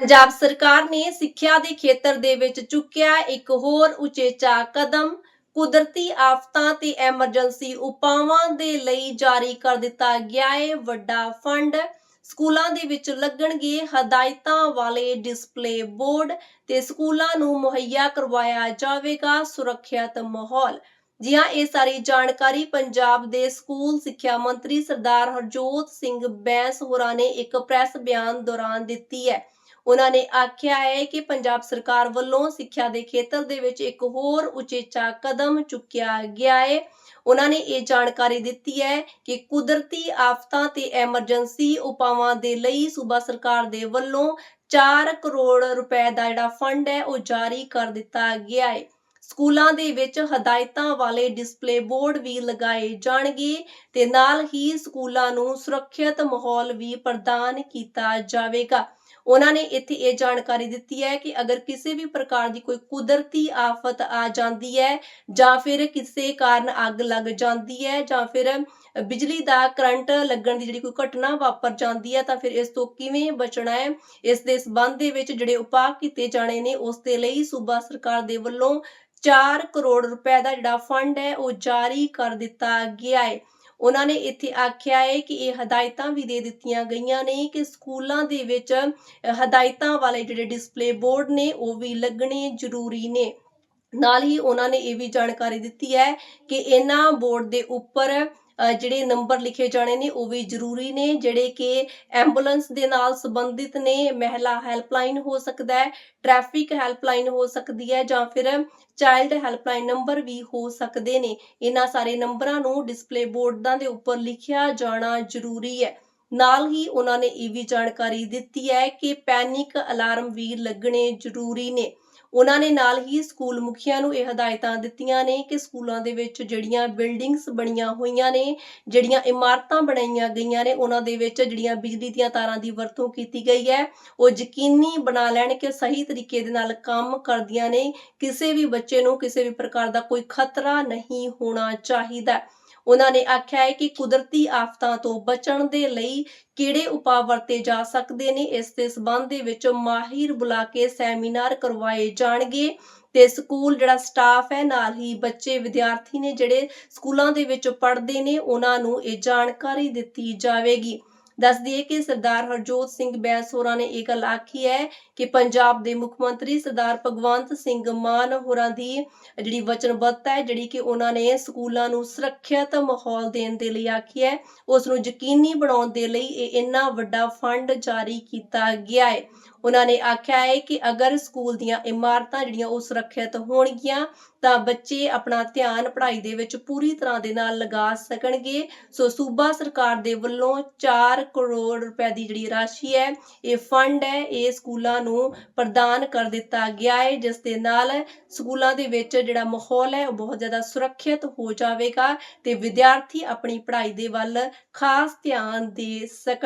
ਪੰਜਾਬ ਸਰਕਾਰ ਨੇ ਸਿੱਖਿਆ ਦੇ ਖੇਤਰ ਦੇ ਵਿੱਚ ਚੁੱਕਿਆ ਇੱਕ ਹੋਰ ਉਚੇਚਾ ਕਦਮ, ਕੁਦਰਤੀ ਆਫਤਾਂ ਤੇ ਐਮਰਜੈਂਸੀ ਉਪਾਵਾਂ ਦੇ ਲਈ ਜਾਰੀ ਕਰ ਦਿੱਤਾ ਗਿਆ ਹੈ ਵੱਡਾ ਫੰਡ। ਸਕੂਲਾਂ ਦੇ ਵਿੱਚ ਲੱਗਣਗੇ ਹਦਾਇਤਾਂ ਵਾਲੇ ਡਿਸਪਲੇ ਬੋਰਡ ਤੇ ਸਕੂਲਾਂ ਨੂੰ ਮੁਹੱਈਆ ਕਰਵਾਇਆ ਜਾਵੇਗਾ ਸੁਰੱਖਿਅਤ ਮਾਹੌਲ। ਜੀ ਹਾਂ ਇਹ ਸਾਰੀ ਜਾਣਕਾਰੀ ਪੰਜਾਬ ਦੇ ਸਕੂਲ ਸਿੱਖਿਆ ਮੰਤਰੀ ਸਰਦਾਰ ਹਰਜੋਤ ਸਿੰਘ ਬੈਂਸ ਹੋਰਾਂ ਨੇ ਇੱਕ ਪ੍ਰੈਸ ਬਿਆਨ ਦੌਰਾਨ ਦਿੱਤੀ ਹੈ। ਉਹਨਾਂ ਨੇ ਆਖਿਆ ਹੈ ਕਿ ਪੰਜਾਬ ਸਰਕਾਰ ਵੱਲੋਂ ਸਿੱਖਿਆ ਦੇ ਖੇਤਰ ਦੇ ਵਿੱਚ ਇੱਕ ਹੋਰ ਉਚੇਚਾ ਕਦਮ ਚੁੱਕਿਆ ਗਿਆ ਹੈ। ਉਹਨਾਂ ਨੇ ਇਹ ਜਾਣਕਾਰੀ ਦਿੱਤੀ ਹੈ ਕਿ ਕੁਦਰਤੀ ਆਫਤਾਂ ਤੇ ਐਮਰਜੈਂਸੀ ਉਪਾਵਾਂ ਦੇ ਲਈ ਸੂਬਾ ਸਰਕਾਰ ਦੇ ਵੱਲੋਂ 4 ਕਰੋੜ ਰੁਪਏ ਦਾ ਜਿਹੜਾ ਫੰਡ ਹੈ, ਉਹ ਜਾਰੀ ਕਰ ਦਿੱਤਾ ਗਿਆ ਹੈ। ਸਕੂਲਾਂ ਦੇ ਵਿੱਚ ਹਦਾਇਤਾਂ ਵਾਲੇ ਡਿਸਪਲੇ ਬੋਰਡ ਵੀ ਲਗਾਏ ਜਾਣਗੇ ਤੇ ਨਾਲ ਹੀ ਸਕੂਲਾਂ ਨੂੰ ਸੁਰੱਖਿਅਤ ਮਾਹੌਲ ਵੀ ਪ੍ਰਦਾਨ ਕੀਤਾ ਜਾਵੇਗਾ। ਉਹਨਾਂ ਨੇ ਇੱਥੇ ਇਹ ਜਾਣਕਾਰੀ ਦਿੱਤੀ ਹੈ ਕਿ ਅਗਰ ਕਿਸੇ ਵੀ ਪ੍ਰਕਾਰ ਦੀ ਕੋਈ ਕੁਦਰਤੀ ਆਫਤ ਆ ਜਾਂਦੀ ਹੈ ਜਾਂ ਫਿਰ ਕਿਸੇ ਕਾਰਨ ਅੱਗ ਲੱਗ ਜਾਂਦੀ ਹੈ ਜਾਂ ਫਿਰ ਬਿਜਲੀ ਦਾ ਕਰੰਟ ਲੱਗਣ ਦੀ ਜਿਹੜੀ ਕੋਈ ਘਟਨਾ ਵਾਪਰ ਜਾਂਦੀ ਹੈ ਤਾਂ ਫਿਰ ਇਸ ਤੋਂ ਕਿਵੇਂ ਬਚਣਾ ਹੈ? ਇਸ ਦੇ ਸਬੰਧ ਦੇ ਵਿੱਚ ਜਿਹੜੇ ਉਪਾਅ ਕੀਤੇ ਜਾਣੇ ਨੇ, ਉਸ ਦੇ ਲਈ ਸੂਬਾ ਸਰਕਾਰ ਦੇ ਵੱਲੋਂ 4 ਕਰੋੜ ਰੁਪਏ ਦਾ ਜਿਹੜਾ ਫੰਡ ਹੈ, ਉਹ ਜਾਰੀ ਕਰ ਦਿੱਤਾ ਗਿਆ ਹੈ। ਉਹਨਾਂ ਨੇ ਇੱਥੇ ਆਖਿਆ ਹੈ ਕਿ ਇਹ ਹਦਾਇਤਾਂ ਵੀ ਦੇ ਦਿੱਤੀਆਂ ਗਈਆਂ ਨੇ ਕਿ ਸਕੂਲਾਂ ਦੇ ਵਿੱਚ ਹਦਾਇਤਾਂ ਵਾਲੇ ਜਿਹੜੇ ਡਿਸਪਲੇ ਬੋਰਡ ਨੇ, ਉਹ ਵੀ ਲੱਗਣੇ ਜ਼ਰੂਰੀ ਨੇ। ਨਾਲ ਹੀ ਉਹਨਾਂ ਨੇ ਇਹ ਵੀ ਜਾਣਕਾਰੀ ਦਿੱਤੀ ਹੈ ਕਿ ਇਹਨਾਂ ਬੋਰਡ ਦੇ ਉੱਪਰ ਜਿਹੜੇ ਨੰਬਰ ਲਿਖੇ ਜਾਣੇ ਨੇ, ਉਹ ਵੀ ਜ਼ਰੂਰੀ ਨੇ, ਜਿਹੜੇ ਕਿ ਐਂਬੂਲੈਂਸ ਦੇ ਨਾਲ ਸੰਬੰਧਿਤ ਨੇ, ਮਹਿਲਾ ਹੈਲਪਲਾਈਨ ਹੋ ਸਕਦਾ ਹੈ, ਟ੍ਰੈਫਿਕ ਹੈਲਪਲਾਈਨ ਹੋ ਸਕਦੀ ਹੈ, ਜਾਂ ਫਿਰ ਚਾਈਲਡ ਹੈਲਪਲਾਈਨ ਨੰਬਰ ਵੀ ਹੋ ਸਕਦੇ ਨੇ। ਇਹਨਾਂ ਸਾਰੇ ਨੰਬਰਾਂ ਨੂੰ ਡਿਸਪਲੇ ਬੋਰਡਾਂ ਦੇ ਉੱਪਰ ਲਿਖਿਆ ਜਾਣਾ ਜ਼ਰੂਰੀ ਹੈ। ਨਾਲ ਹੀ ਉਹਨਾਂ ਨੇ ਇਹ ਵੀ ਜਾਣਕਾਰੀ ਦਿੱਤੀ ਹੈ ਕਿ ਪੈਨਿਕ ਅਲਾਰਮ ਵੀ ਲੱਗਣੇ ਜ਼ਰੂਰੀ ਨੇ। ਉਹਨਾਂ ਨੇ ਨਾਲ ਹੀ ਸਕੂਲ ਮੁਖੀਆਂ ਨੂੰ ਇਹ ਹਦਾਇਤਾਂ ਦਿੱਤੀਆਂ ਨੇ ਕਿ ਸਕੂਲਾਂ ਦੇ ਵਿੱਚ ਜਿਹੜੀਆਂ ਬਿਲਡਿੰਗਸ ਬਣੀਆਂ ਹੋਈਆਂ ਨੇ, ਜਿਹੜੀਆਂ ਇਮਾਰਤਾਂ ਬਣਾਈਆਂ ਗਈਆਂ ਨੇ, ਉਹਨਾਂ ਦੇ ਵਿੱਚ ਜਿਹੜੀਆਂ ਬਿਜਲੀ ਦੀਆਂ ਤਾਰਾਂ ਦੀ ਵਰਤੋਂ ਕੀਤੀ ਗਈ ਹੈ, ਉਹ ਯਕੀਨੀ ਬਣਾ ਲੈਣ ਕਿ ਸਹੀ ਤਰੀਕੇ ਦੇ ਨਾਲ ਕੰਮ ਕਰਦੀਆਂ ਨੇ, ਕਿਸੇ ਵੀ ਬੱਚੇ ਨੂੰ ਕਿਸੇ ਵੀ ਪ੍ਰਕਾਰ ਦਾ ਕੋਈ ਖਤਰਾ ਨਹੀਂ ਹੋਣਾ ਚਾਹੀਦਾ। ਉਹਨਾਂ ਨੇ ਆਖਿਆ ਹੈ ਕਿ ਕੁਦਰਤੀ ਆਫਤਾਂ ਤੋਂ ਬਚਣ ਦੇ ਲਈ ਕਿਹੜੇ ਉਪਾਅ ਵਰਤੇ ਜਾ ਸਕਦੇ ਨੇ? ਇਸ ਦੇ ਸਬੰਧ ਦੇ ਵਿੱਚ ਮਾਹਿਰ ਬੁਲਾ ਕੇ ਸੈਮੀਨਾਰ ਕਰਵਾਏ ਜਾਣਗੇ ਤੇ ਸਕੂਲ ਜਿਹੜਾ ਸਟਾਫ ਹੈ, ਨਾਲ ਹੀ ਬੱਚੇ, ਵਿਦਿਆਰਥੀ ਨੇ ਜਿਹੜੇ ਸਕੂਲਾਂ ਦੇ ਵਿੱਚ ਪੜ੍ਹਦੇ ਨੇ, ਉਹਨਾਂ ਨੂੰ ਇਹ ਜਾਣਕਾਰੀ ਦਿੱਤੀ ਜਾਵੇਗੀ। ਦੱਸ ਦਈਏ ਕਿ ਸਰਦਾਰ ਹਰਜੋਤ ਸਿੰਘ ਬੈਂਸ ਹੋਰਾਂ ਨੇ ਇਹ ਗੱਲ ਆਖੀ ਹੈ ਕਿ ਪੰਜਾਬ ਦੇ ਮੁੱਖ ਮੰਤਰੀ ਸਰਦਾਰ ਭਗਵੰਤ ਸਿੰਘ ਮਾਨ ਹੋਰਾਂ ਦੀ ਜਿਹੜੀ ਵਚਨਬੱਧਤਾ ਹੈ, ਜਿਹੜੀ ਕਿ ਉਹਨਾਂ ਨੇ ਸਕੂਲਾਂ ਨੂੰ ਸੁਰੱਖਿਅਤ ਮਾਹੌਲ ਦੇਣ ਦੇ ਲਈ ਆਖੀ ਹੈ ਉਸ ਨੂੰ ਯਕੀਨੀ ਬਣਾਉਣ ਦੇ ਲਈ ਇਹ ਇੰਨਾ ਵੱਡਾ ਫੰਡ ਜਾਰੀ ਕੀਤਾ ਗਿਆ ਹੈ। ਉਹਨਾਂ ਨੇ ਆਖਿਆ ਹੈ ਕਿ ਅਗਰ ਸਕੂਲ ਦੀਆਂ ਇਮਾਰਤਾਂ ਜਿਹੜੀਆਂ ਉਹ ਸੁਰੱਖਿਅਤ ਹੋਣਗੀਆਂ, ਤਾਂ ਬੱਚੇ ਆਪਣਾ ਧਿਆਨ ਪੜ੍ਹਾਈ ਦੇ ਵਿੱਚ ਪੂਰੀ ਤਰ੍ਹਾਂ ਦੇ ਨਾਲ ਲਗਾ ਸਕਣਗੇ। ਸੋ ਸੂਬਾ ਸਰਕਾਰ ਦੇ ਵੱਲੋਂ 4 ਕਰੋੜ ਰੁਪਏ ਦੀ ਜਿਹੜੀ ਰਾਸ਼ੀ ਹੈ, ਇਹ ਫੰਡ ਹੈ, ਇਹ ਸਕੂਲਾਂ ਨੂੰ ਪ੍ਰਦਾਨ ਕਰ ਦਿੱਤਾ ਗਿਆ ਹੈ, ਜਿਸ ਦੇ ਨਾਲ ਸਕੂਲਾਂ ਦੇ ਵਿੱਚ ਜਿਹੜਾ ਮਾਹੌਲ ਹੈ, ਉਹ ਬਹੁਤ ਜ਼ਿਆਦਾ ਸੁਰੱਖਿਅਤ ਹੋ ਜਾਵੇਗਾ ਤੇ ਵਿਦਿਆਰਥੀ ਆਪਣੀ ਪੜ੍ਹਾਈ ਦੇ ਵੱਲ ਖਾਸ ਧਿਆਨ ਦੇ ਸਕਣ